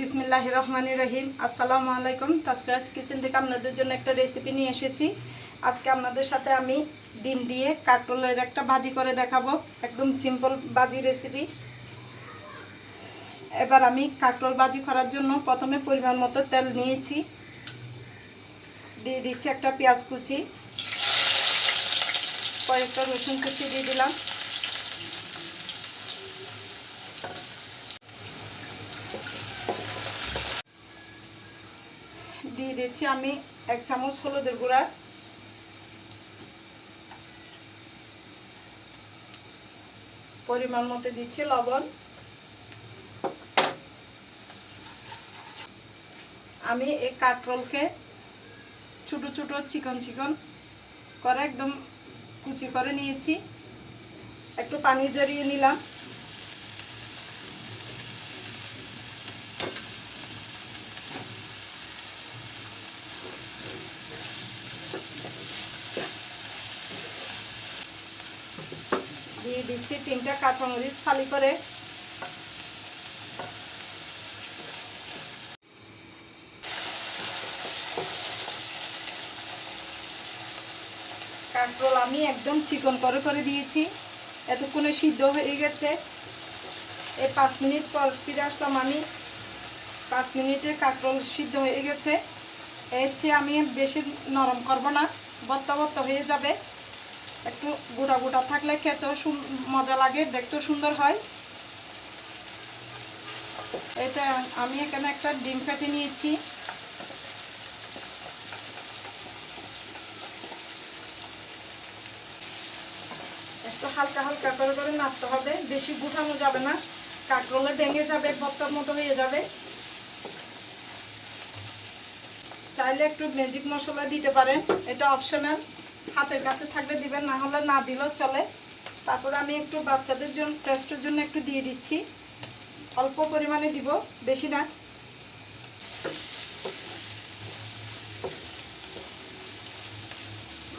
বিসমিল্লাহ রহমান রহিম। আসসালামু আলাইকুম। তাস্করাজ কিচেন থেকে আপনাদের জন্য একটা রেসিপি নিয়ে এসেছি। আজকে আপনাদের সাথে আমি ডিম দিয়ে কাটলের একটা ভাজি করে দেখাবো। একদম সিম্পল ভাজি রেসিপি এবার আমি কাটল ভাজি করার জন্য প্রথমে পরিমাণ মতো তেল নিয়েছি। দিয়ে দিচ্ছি একটা পেঁয়াজ কুচি। কয়েকটা রসুন কুচি দিয়ে দিলাম। দিয়ে দিচ্ছি আমি এক চামচ হলুদের গুঁড়া। পরিমাণ মতো দিচ্ছি লবণ। আমি এই কাঁকরোলকে ছোটো ছোটো চিকন চিকন করে একদম কুচি করে নিয়েছি। একটু পানি জড়িয়ে নিলাম। দিয়ে দিচ্ছি তিনটা কাঁচামরিচ ফালি করে। কাঁকরোল আমি একদম চিকন করে করে দিয়েছি। এতক্ষণে সিদ্ধ হয়ে গেছে। এই পাঁচ মিনিট পর ফিরে আসলাম আমি। পাঁচ মিনিটে কাঁকরোল সিদ্ধ হয়ে গেছে। এর চেয়ে আমি বেশি নরম করব না। বত্তা বত্তা হয়ে যাবে। একটু গোটা গোটা থাকলে খেতেও মজা লাগে, দেখতেও সুন্দর হয়। এটা আমি এখানে একটা ডিম ফেটে নিয়েছি। একটু হালকা হালকা করে করে নাড়তে হবে, বেশি গুঠানো যাবে না, কাঁকরোলে ভেঙে যাবে ভর্তার মতো হয়ে যাবে। চাইলে একটু ম্যাজিক মশলা দিতে পারেন, এটা অপশনাল হাতের কাছে থাকলে দিবেন, না হলে না দিলেও চলে। তারপরে আমি একটু বাচ্চাদের জন্য টেস্টের জন্য একটু দিয়ে দিচ্ছি। অল্প পরিমাণে দিব, বেশি না।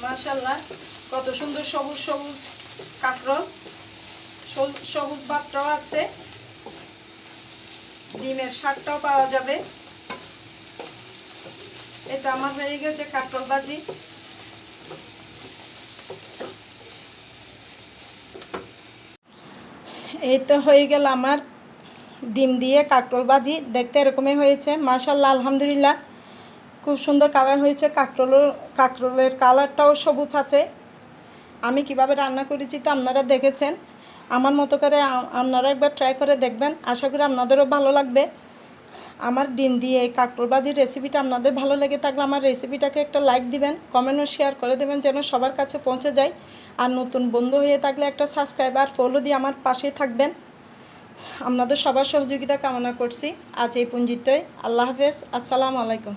মাশাল্লাহ কত সুন্দর সবুজ সবুজ কাঁকরোল। সবুজ ভাতটাও আছে। ডিমের শাকটাও পাওয়া যাবে। এটা আমার হয়ে গেছে কাঁকরোল ভাজি। এই তো হয়ে গেল আমার ডিম দিয়ে কাঁকরোল ভাজি। দেখতে এরকমই হয়েছে মাশাল্লাহ আলহামদুলিল্লাহ। খুব সুন্দর কালার হয়েছে কাঁকরোলের কাঁকরোলের কালারটাও সবুজ আছে। আমি কীভাবে রান্না করেছি তো আপনারা দেখেছেন। আমার মতো করে আপনারা একবার ট্রাই করে দেখবেন। আশা করি আপনাদেরও ভালো লাগবে। আমার ডিম দিয়ে এই কাঁকরোল ভাজির রেসিপিটা আপনাদের ভালো লেগে থাকলে আমার রেসিপিটাকে একটা লাইক দিবেন কমেন্টও শেয়ার করে দেবেন যেন সবার কাছে পৌঁছে যায়। আর নতুন বন্ধু হয়ে থাকলে একটা সাবস্ক্রাইব আর ফলো দিয়ে আমার পাশে থাকবেন। আপনাদের সবার সহযোগিতা কামনা করছি। আজ এই পুঞ্জিতই আল্লাহ হাফেজ। আসসালামু আলাইকুম।